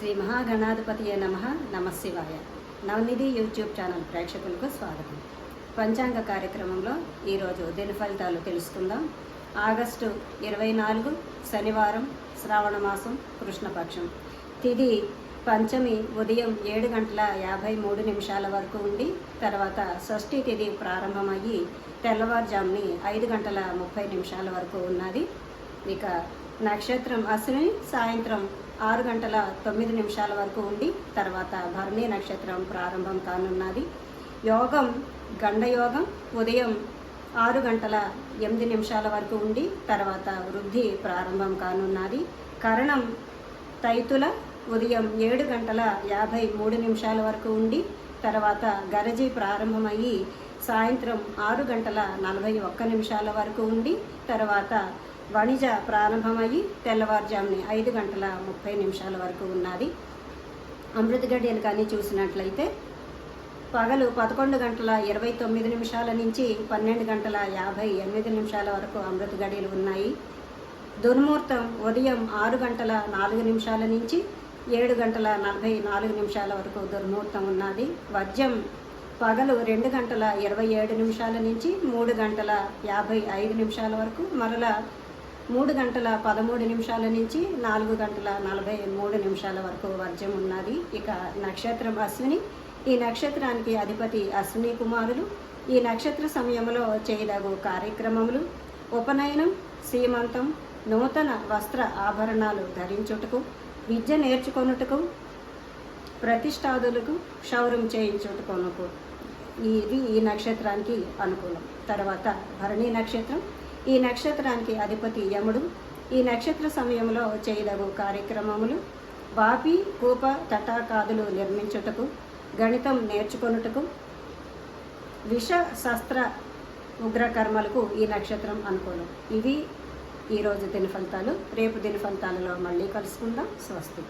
శ్రీ మహాగణాధిపతియే నమ. నమశివాయ. నవనిధి YouTube channel ప్రేక్షకులకు స్వాగతం. పంచాంగ కార్యక్రమంలో ఈరోజు దిన ఫలితాలు తెలుసుకుందాం? ఆగస్టు ఇరవై నాలుగు శనివారం శ్రావణ మాసం కృష్ణపక్షం. తిది పంచమి ఉదయం ఏడు గంటల యాభై మూడు నిమిషాల వరకు ఉండి తర్వాత షష్ఠి తిథి ప్రారంభమయ్యి తెల్లవారుజాముని ఐదు గంటల ముప్పై నిమిషాల వరకు ఉన్నది. ఇక నక్షత్రం అశ్విని సాయంత్రం ఆరు గంటల తొమ్మిది నిమిషాల వరకు ఉండి తర్వాత భరణి నక్షత్రం ప్రారంభం కానున్నది. యోగం గండయోగం ఉదయం ఆరు గంటల ఎనిమిది నిమిషాల వరకు ఉండి తర్వాత వృద్ధి ప్రారంభం కానున్నది. కరణం తైతుల ఉదయం ఏడు గంటల యాభై మూడు నిమిషాల వరకు ఉండి తర్వాత గరజి ప్రారంభమయ్యి సాయంత్రం ఆరు గంటల నలభై ఒక్క నిమిషాల వరకు ఉండి తర్వాత వణిజ ప్రారంభమయ్యి తెల్లవారుజాముని ఐదు గంటల ముప్పై నిమిషాల వరకు ఉన్నది. అమృత గడియలు కానీ చూసినట్లయితే పగలు పదకొండు గంటల ఇరవై తొమ్మిది నిమిషాల నుంచి పన్నెండు గంటల యాభై ఎనిమిది నిమిషాల వరకు అమృత గడియలు ఉన్నాయి. దుర్ముహూర్తం ఉదయం ఆరు గంటల నాలుగు నిమిషాల నుంచి ఏడు గంటల నలభై నాలుగు నిమిషాల వరకు దుర్ముహూర్తం ఉన్నది. వజ్యం పగలు రెండు గంటల ఇరవై ఏడు నిమిషాల నుంచి మూడు గంటల యాభై ఐదు నిమిషాల వరకు మరలా మూడు గంటల పదమూడు నిమిషాల నుంచి నాలుగు గంటల నలభై మూడు నిమిషాల వరకు వర్జం ఉన్నది. ఇక నక్షత్రం అశ్విని. ఈ నక్షత్రానికి అధిపతి అశ్విని కుమారులు. ఈ నక్షత్ర సమయంలో చేయదగు కార్యక్రమములు. ఉపనయనం సీమంతం నూతన వస్త్ర ఆభరణాలు ధరించుటకు విద్య నేర్చుకొనుటకు ప్రతిష్టాదులకు క్షౌరం చేయించుటకొనుకు. ఇది ఈ నక్షత్రానికి అనుకూలం. తర్వాత భరణి నక్షత్రం. ఈ నక్షత్రానికి అధిపతి యముడు. ఈ నక్షత్ర సమయంలో చేయదగు కార్యక్రమములు వాపి కూప తటాకాదులు నిర్మించుటకు గణితం నేర్చుకొనుటకు విష శస్త్ర ఉగ్రకర్మలకు ఈ నక్షత్రం అనుకూలం. ఇవి ఈరోజు దిన ఫలితాలు రేపు దిన ఫలితాలలో మళ్ళీ కలుసుకుందాం. స్వస్తి.